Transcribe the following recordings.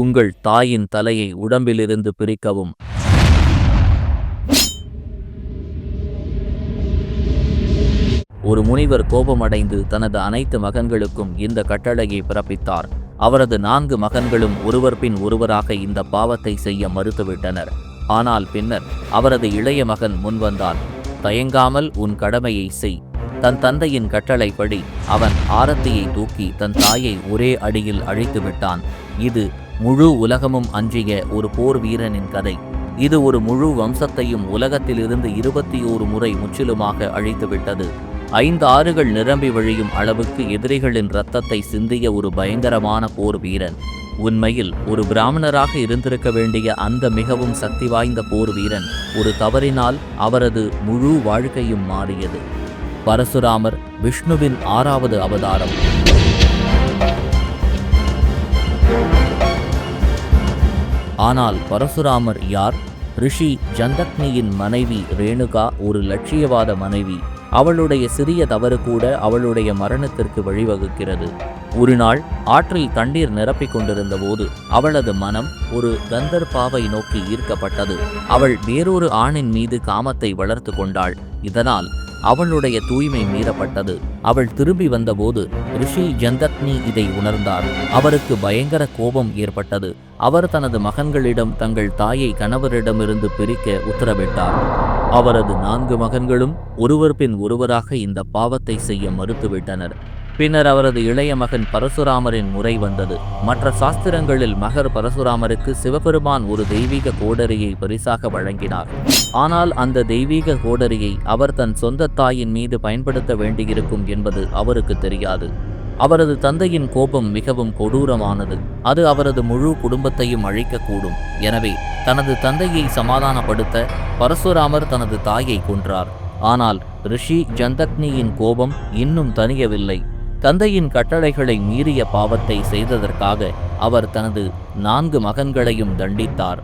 உங்கள் தாயின் தலையை உடம்பிலிருந்து பிரிக்கவும். ஒரு முனிவர் கோபமடைந்து தனது அனைத்து மகன்களுக்கும் இந்த கட்டளையை பிறப்பித்தார். அவரது நான்கு மகன்களும் ஒருவர் பின் ஒருவராக இந்த பாவத்தை செய்ய மறுத்துவிட்டனர். ஆனால் பின்னர் அவரது இளைய மகன் முன்வந்தான் தயங்காமல் உன் கடமையை செய். தன் தந்தையின் கட்டளைப்படி அவன் ஆரத்தியை தூக்கி தன் தாயை ஒரே அடியில் அழித்து விட்டான் இது முழு உலகமும் அஞ்சிய ஒரு போர் வீரனின் கதை. இது ஒரு முழு வம்சத்தையும் உலகத்திலிருந்து இருபத்தி ஓரு முறை முற்றிலுமாக அழித்துவிட்டது. ஐந்து ஆறுகள் நிரம்பி வழியும் அளவுக்கு எதிரிகளின் இரத்தத்தை சிந்திய ஒரு பயங்கரமான போர் வீரன். உண்மையில் ஒரு பிராமணராக இருந்திருக்க வேண்டிய அந்த மிகவும் சக்தி வாய்ந்த போர் வீரன் ஒரு தவறினால் அவரது முழு வாழ்க்கையும் மாறியது. பரசுராமர் விஷ்ணுவின் ஆறாவது அவதாரம். ஆனால் பரசுராமர் யார்? ரிஷி ஜந்தக்னியின் மனைவி ரேணுகா ஒரு லட்சியவாத மனைவி. அவளுடைய சிறிய தவறு கூட அவளுடைய மரணத்திற்கு வழிவகுக்கிறது. ஒரு நாள் ஆற்றில் தண்ணீர் நிரப்பிக் கொண்டிருந்த போது அவளது மனம் ஒரு கந்தர்பாவை நோக்கி ஈர்க்கப்பட்டது. அவள் வேறொரு ஆணின் மீது காமத்தை வளர்த்து கொண்டாள். இதனால் அவளுடைய தூய்மை மீறப்பட்டது. அவள் திரும்பி வந்தபோது ரிஷி ஜந்தக்னி இதை உணர்ந்தார். அவருக்கு பயங்கர கோபம் ஏற்பட்டது. அவர் தனது மகன்களிடம் தங்கள் தாயை கணவரிடமிருந்து பிரிக்க உத்தரவிட்டார். அவரது நான்கு மகன்களும் ஒருவர் பின் ஒருவராக இந்த பாவத்தை செய்ய மறுத்துவிட்டனர். பின்னர் அவரது இளைய மகன் பரசுராமரின் முறை வந்தது. மற்ற சாஸ்திரங்களில் மகர் பரசுராமருக்கு சிவபெருமான் ஒரு தெய்வீக கோடரியை பரிசாக வழங்கினார். ஆனால் அந்த தெய்வீக கோடரியை அவர் தன் சொந்த தாயின் மீது பயன்படுத்த வேண்டியிருக்கும் என்பது அவருக்கு தெரியாது. அவரது தந்தையின் கோபம் மிகவும் கொடூரமானது. அது அவரது முழு குடும்பத்தையும் அழிக்கக்கூடும். எனவே தனது தந்தையை சமாதானப்படுத்த பரசுராமர் தனது தாயை கொன்றார். ஆனால் ரிஷி ஜந்தக்னியின் கோபம் இன்னும் தணியவில்லை. தந்தையின் கட்டளைகளை மீறிய பாவத்தை செய்ததற்காக அவர் தனது நான்கு மகன்களையும் தண்டித்தார்.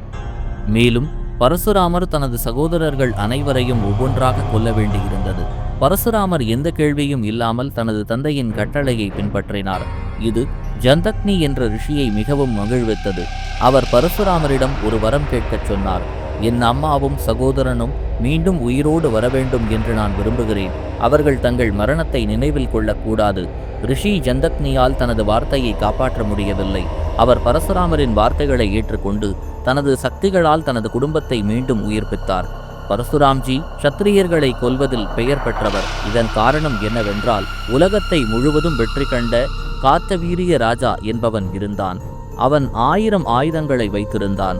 மேலும் பரசுராமர் தனது சகோதரர்கள் அனைவரையும் ஒவ்வொன்றாக கொல்ல வேண்டியிருந்தது. பரசுராமர் எந்த கேள்வியும் இல்லாமல் தனது தந்தையின் கட்டளையை பின்பற்றினார். இது ஜந்தக்னி என்ற ரிஷியை மிகவும் மகிழ்வித்தது. அவர் பரசுராமரிடம் ஒரு வரம் கேட்கச் சொன்னார். என் அம்மாவும் சகோதரனும் மீண்டும் உயிரோடு வர வேண்டும் என்று நான் விரும்புகிறேன். அவர்கள் தங்கள் மரணத்தை நினைவில் கொள்ளக்கூடாது. ரிஷி ஜந்தக்னியால் தனது வார்த்தையை காப்பாற்ற முடியவில்லை. அவர் பரசுராமரின் வார்த்தைகளை ஏற்றுக்கொண்டு தனது சக்திகளால் தனது குடும்பத்தை மீண்டும் உயிர்ப்பித்தார். பரசுராம்ஜி சத்திரியர்களை கொல்வதில் பெயர் பெற்றவர். இதன் காரணம் என்னவென்றால் உலகத்தை முழுவதும் வெற்றி கண்ட காத்தவீரிய ராஜா என்பவன் இருந்தான். அவன் ஆயிரம் ஆயுதங்களை வைத்திருந்தான்.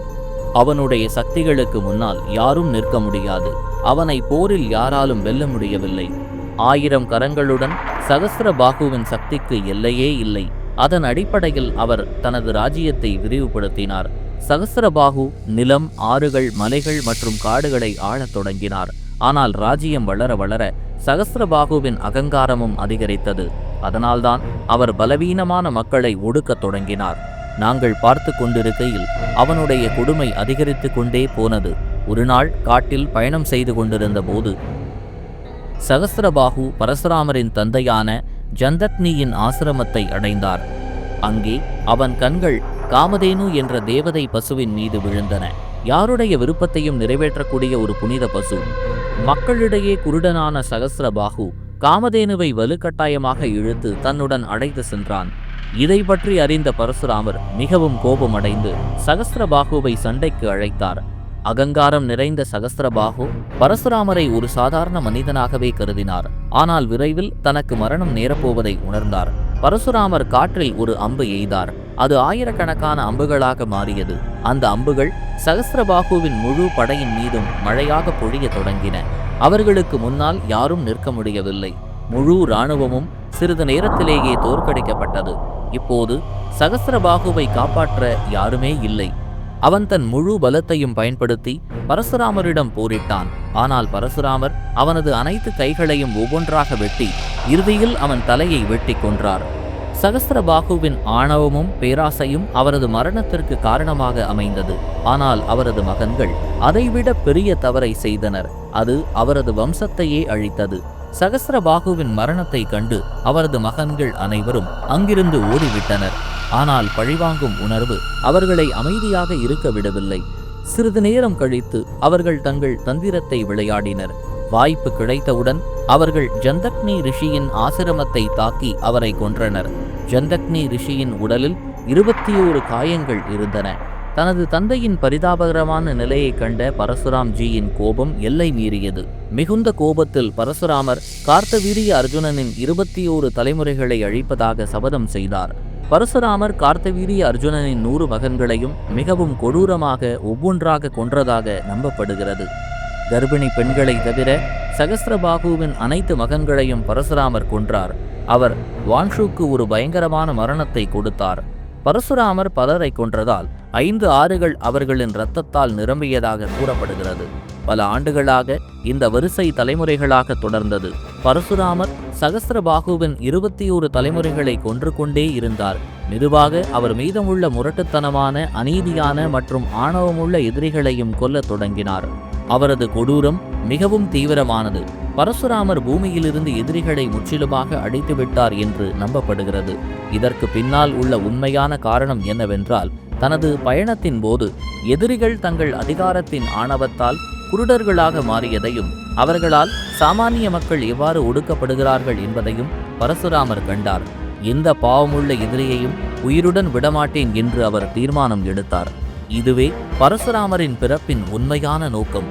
அவனுடைய சக்திகளுக்கு முன்னால் யாரும் நிற்க முடியாது. அவனை போரில் யாராலும் வெல்ல முடியவில்லை. ஆயிரம் கரங்களுடன் சகஸ்ர பாகுவின் சக்திக்கு எல்லையே இல்லை. அதன் அடிப்படையில் அவர் தனது ராஜ்யத்தை விரிவுபடுத்தினார். சகஸ்ரபாகு நிலம் ஆறுகள் மலைகள் மற்றும் காடுகளை ஆளத் தொடங்கினார். ஆனால் ராஜ்யம் வளர வளர சகஸ்ரபாகுவின் அகங்காரமும் அதிகரித்தது. அதனால்தான் அவர் பலவீனமான மக்களை ஒடுக்கத் தொடங்கினார். நாங்கள் பார்த்து கொண்டிருக்கையில் அவனுடைய கொடுமை அதிகரித்து கொண்டே போனது. ஒரு நாள் காட்டில் பயணம் செய்து கொண்டிருந்த போது சகஸ்ரபாகு பரசுராமரின் தந்தையான ஜந்தக்னியின் ஆசிரமத்தை அடைந்தார். அங்கே அவன் கண்கள் காமதேனு என்ற தேவதை பசுவின் மீது விழுந்தன. யாருடைய விருப்பத்தையும் நிறைவேற்றக்கூடிய ஒரு புனித பசு மக்களிடையே குருடனான சகஸ்ரபாகு காமதேனுவை வலுக்கட்டாயமாக இழுத்து தன்னுடன் அழைத்து சென்றான். இதை பற்றி அறிந்த பரசுராமர் மிகவும் கோபமடைந்து சகஸ்ரபாகுவை சண்டைக்கு அழைத்தார். அகங்காரம் நிறைந்த சகஸ்ரபாகு பரசுராமரை ஒரு சாதாரண மனிதனாகவே கருதினார். ஆனால் விரைவில் தனக்கு மரணம் நேரப்போவதை உணர்ந்தார். பரசுராமர் காற்றில் ஒரு அம்பு எய்தார். அது ஆயிரக்கணக்கான அம்புகளாக மாறியது. அந்த அம்புகள் சகஸ்திரபாகுவின் முழு படையின் மீதும் மழையாக பொழிய தொடங்கின. அவர்களுக்கு முன்னால் யாரும் நிற்க முடியவில்லை. முழு இராணுவமும் சிறிது நேரத்திலேயே தோற்கடிக்கப்பட்டது. இப்போது சகஸ்ரபாகுவை காப்பாற்ற யாருமே இல்லை. அவன் தன் முழு பலத்தையும் பயன்படுத்தி பரசுராமரிடம் போரிட்டான். ஆனால் பரசுராமர் அவனது அனைத்து கைகளையும் ஒவ்வொன்றாக வெட்டி இறுதியில் அவன் தலையை வெட்டி கொன்றார். சகஸ்ரபாகுவின் ஆணவமும் பேராசையும் அவரது மரணத்திற்கு காரணமாக அமைந்தது. ஆனால் அவரது மகன்கள் அதைவிட பெரிய தவறை செய்தனர். அது அவரது வம்சத்தையே அழித்தது. சகசரபாகுவின் மரணத்தை கண்டு அவரது மகன்கள் அனைவரும் அங்கிருந்து ஓடிவிட்டனர். ஆனால் பழிவாங்கும் உணர்வு அவர்களை அமைதியாக இருக்க விடவில்லை. சிறிது நேரம் கழித்து அவர்கள் தங்கள் தந்திரத்தை விளையாடினர். வாய்ப்பு கிடைத்தவுடன் அவர்கள் ஜந்தக்னி ரிஷியின் ஆசிரமத்தை தாக்கி அவரை கொன்றனர். ஜந்தக்னி ரிஷியின் உடலில் இருபத்தி ஓரு காயங்கள் இருந்தன. தனது தந்தையின் பரிதாபகரமான நிலையைக் கண்ட பரசுராம்ஜியின் கோபம் எல்லை மீறியது. மிகுந்த கோபத்தில் பரசுராமர் கார்த்தவீரிய அர்ஜுனனின் இருபத்தி ஓரு தலைமுறைகளை அழிப்பதாக சபதம் செய்தார். பரசுராமர் கார்த்தவீரிய அர்ஜுனனின் நூறு மகன்களையும் மிகவும் கொடூரமாக ஒவ்வொன்றாக கொன்றதாக நம்பப்படுகிறது. கர்ப்பிணி பெண்களை தவிர சகஸ்ரபாகுவின் அனைத்து மகன்களையும் பரசுராமர் கொன்றார். அவர் வான்ஷுக்கு ஒரு பயங்கரமான மரணத்தை கொடுத்தார். பரசுராமர் பலரை கொன்றதால் ஐந்து ஆறுகள் அவர்களின் இரத்தத்தால் நிரம்பியதாக கூறப்படுகிறது. பல ஆண்டுகளாக இந்த வரிசை தலைமுறைகளாக தொடர்ந்தது. பரசுராமர் சகசிரபாகுவின் இருபத்தி ஒரு தலைமுறைகளை கொன்று கொண்டே இருந்தார். மெதுவாக அவர் மீதமுள்ள முரட்டுத்தனமான அநீதியான மற்றும் ஆணவமுள்ள எதிரிகளையும் கொல்லத் தொடங்கினார். அவரது கொடூரம் மிகவும் தீவிரமானது. பரசுராமர் பூமியிலிருந்து எதிரிகளை முற்றிலுமாக அழித்துவிட்டார் என்று நம்பப்படுகிறது. இதற்கு பின்னால் உள்ள உண்மையான காரணம் என்னவென்றால் தனது பயணத்தின் போது எதிரிகள் தங்கள் அதிகாரத்தின் ஆணவத்தால் குருடர்களாக மாறியதையும் அவர்களால் சாமானிய மக்கள் எவ்வாறு ஒடுக்கப்படுகிறார்கள் என்பதையும் பரசுராமர் கண்டார். எந்த பாவமுள்ள எதிரியையும் உயிருடன் விடமாட்டேன் என்று அவர் தீர்மானம் எடுத்தார். இதுவே பரசுராமரின் பிறப்பின் உண்மையான நோக்கம்.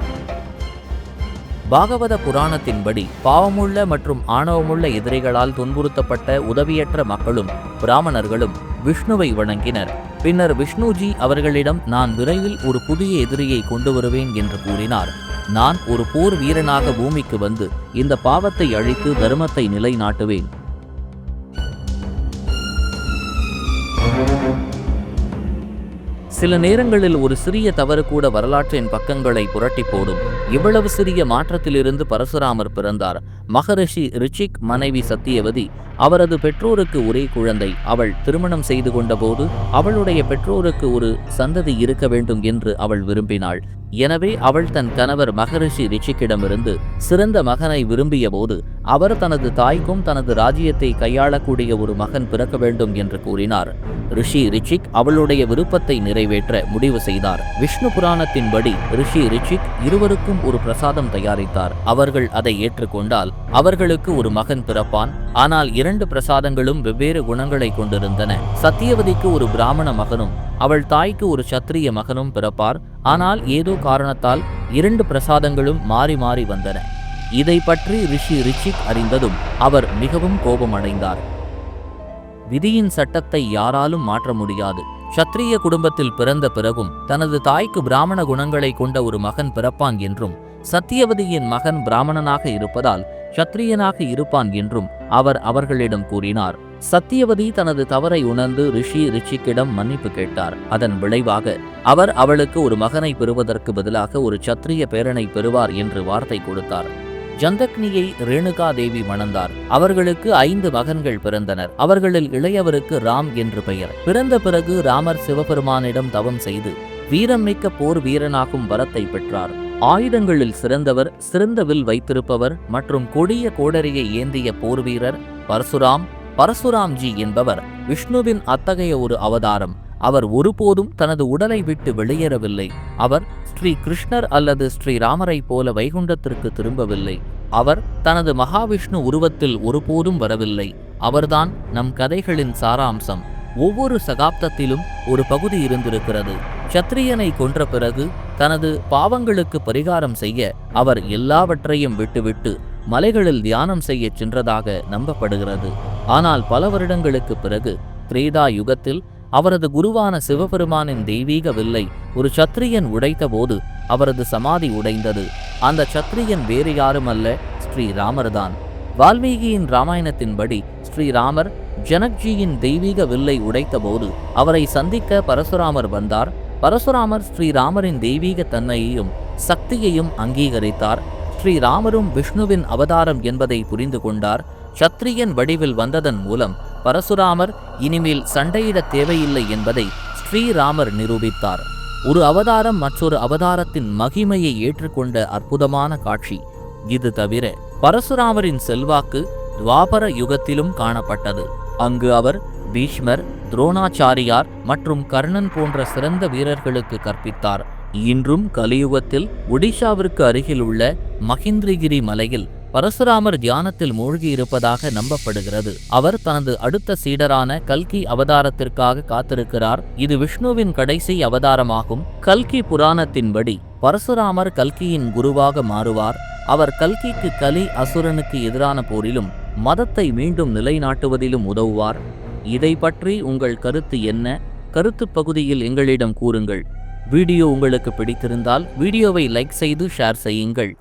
பாகவத புராணத்தின்படி பாவமுள்ள மற்றும் ஆணவமுள்ள எதிரிகளால் துன்புறுத்தப்பட்ட உதவியற்ற மக்களும் பிராமணர்களும் விஷ்ணுவை வணங்கினர். பின்னர் விஷ்ணுஜி அவர்களிடம் நான் விரைவில் ஒரு புதிய எதிரியை கொண்டு வருவேன் என்று கூறினார். நான் ஒரு போர் வீரனாக பூமிக்கு வந்து இந்த பாவத்தை அழித்து தர்மத்தை நிலைநாட்டுவேன். சில நேரங்களில் ஒரு சிறிய தவறு கூட வரலாற்றின் பக்கங்களை புரட்டி போடும் இவ்வளவு சிறிய மாற்றத்திலிருந்து பரசுராமர் பிறந்தார். மகரிஷி ரிச்சிக் மனைவி சத்தியவதி அவரது பெற்றோருக்கு ஒரே குழந்தை. அவள் திருமணம் செய்து கொண்டபோது அவளுடைய பெற்றோருக்கு ஒரு சந்ததி இருக்க வேண்டும் என்று அவள் விரும்பினாள். எனவே அவள் தன் கணவர் மகரிஷி ரிஷிக்கிடமிருந்து சிறந்த மகனை விரும்பிய போது அவர் தனது தாய்க்கும் தனது ராஜ்யத்தை கையாளக்கூடிய ஒரு மகன் பிறக்க வேண்டும் என்று கூறினார். ரிஷி ரிச்சிக் அவளுடைய விருப்பத்தை நிறைவேற்ற முடிவு செய்தார். விஷ்ணு புராணத்தின்படி ரிஷி ரிச்சிக் இருவருக்கும் ஒரு பிரசாதம் தயாரித்தார். அவர்கள் அதை ஏற்றுக்கொண்டால் அவர்களுக்கு ஒரு மகன் பிறப்பான். ஆனால் இரண்டு பிரசாதங்களும் வெவ்வேறு குணங்களை கொண்டிருந்தன. சத்தியவதிக்கு ஒரு பிராமண மகனும் அவள் தாய்க்கு ஒரு சத்திரிய மகனும் பிறப்பார். ஆனால் ஏதோ காரணத்தால் இரண்டு பிரசாதங்களும் மாறி மாறி வந்தன. இதை பற்றி ரிஷி ரிச்சிக் அறிந்ததும் அவர் மிகவும் கோபமடைந்தார். விதியின் சட்டத்தை யாராலும் மாற்ற முடியாது. சத்திரிய குடும்பத்தில் பிறந்த பிறகும் தனது தாய்க்கு பிராமண குணங்களை கொண்ட ஒரு மகன் பிறப்பான் என்றும் சத்தியவதியின் மகன் பிராமணனாக இருப்பதால் சத்திரியனாக இருப்பான் என்றும் அவர் அவர்களிடம் கூறினார். சத்தியவதி தனது தவறை உணர்ந்து ரிஷி ரிஷிக்கிடம் மன்னிப்பு கேட்டார். அதன் விளைவாக அவர் அவளுக்கு ஒரு மகனை பெறுவதற்கு பதிலாக ஒரு சத்திரிய பேரனை பெறுவார் என்று வார்த்தை கொடுத்தார். ஜந்தக்னியை ரேணுகா தேவி மணந்தார். அவர்களுக்கு ஐந்து மகன்கள் பிறந்தனர். அவர்களில் இளையவருக்கு ராம் என்று பெயர். பிறந்த பிறகு ராமர் சிவபெருமானிடம் தவம் செய்து வீரம் மிக்க போர் வீரனாகும் வரத்தை பெற்றார். ஆயுதங்களில் சிறந்தவர் சிறந்த வில் வைத்திருப்பவர் மற்றும் கொடிய கோடரியை ஏந்திய போர் வீரர் பரசுராம் பரசுராம்ஜி என்பவர். விஷ்ணுவின் அத்தகைய ஒரு அவதாரம். அவர் ஒருபோதும் தனது உடலை விட்டு வெளியேறவில்லை. அவர் ஸ்ரீ கிருஷ்ணர் அல்லது ஸ்ரீராமரை போல வைகுண்டத்திற்கு திரும்பவில்லை. அவர் தனது மகாவிஷ்ணு உருவத்தில் ஒருபோதும் வரவில்லை. அவர்தான் நம் கதைகளின் சாராம்சம். ஒவ்வொரு சகாப்தத்திலும் ஒரு பகுதி இருந்திருக்கிறது. சத்திரியனை கொன்ற பிறகு தனது பாவங்களுக்கு பரிகாரம் செய்ய அவர் எல்லாவற்றையும் விட்டுவிட்டு மலைகளில் தியானம் செய்யச் சென்றதாக நம்பப்படுகிறது. ஆனால் பல வருடங்களுக்கு பிறகு திரேதா யுகத்தில் அவரது குருவான சிவபெருமானின் தெய்வீக வில்லை ஒரு சத்திரியன் உடைத்தபோது அவரது சமாதி உடைந்தது. அந்த சத்திரியன் வேறு யாரும் அல்ல ஸ்ரீராமர்தான் வால்மீகியின் ராமாயணத்தின்படி ஸ்ரீராமர் ஜனக்ஜியின் தெய்வீக வில்லை உடைத்தபோது அவரை சந்திக்க பரசுராமர் வந்தார். பரசுராமர் ஸ்ரீராமரின் தெய்வீக தன்மையையும் சக்தியையும் அங்கீகரித்தார். ஸ்ரீராமரும் விஷ்ணுவின் அவதாரம் என்பதை புரிந்து கொண்டார். சத்திரியன் வடிவில் வந்ததன் மூலம் பரசுராமர் இனிமேல் சண்டையிட தேவையில்லை என்பதை ஸ்ரீராமர் நிரூபித்தார். ஒரு அவதாரம் மற்றொரு அவதாரத்தின் மகிமையை ஏற்றுக்கொண்ட அற்புதமான காட்சி. இது தவிர பரசுராமரின் செல்வாக்கு துவாபர யுகத்திலும் காணப்பட்டது. அங்கு அவர் பீஷ்மர் துரோணாச்சாரியார் மற்றும் கர்ணன் போன்ற சிறந்த வீரர்களுக்கு கற்பித்தார். இன்றும் கலியுகத்தில் ஒடிஷாவிற்கு அருகில் உள்ள மகிந்திரகிரி மலையில் பரசுராமர் தியானத்தில் மூழ்கியிருப்பதாக நம்பப்படுகிறது. அவர் தனது அடுத்த சீடரான கல்கி அவதாரத்திற்காக காத்திருக்கிறார். இது விஷ்ணுவின் கடைசி அவதாரமாகும். கல்கி புராணத்தின்படி பரசுராமர் கல்கியின் குருவாக மாறுவார். அவர் கல்கிக்கு கலி அசுரனுக்கு எதிரான போரிலும் மதத்தை மீண்டும் நிலைநாட்டுவதிலும் உதவுவார். இதை பற்றி உங்கள் கருத்து என்ன? கருத்து பகுதியில் எங்களிடம் கூறுங்கள். வீடியோ உங்களுக்கு பிடித்திருந்தால் வீடியோவை லைக் செய்து ஷேர் செய்யுங்கள்.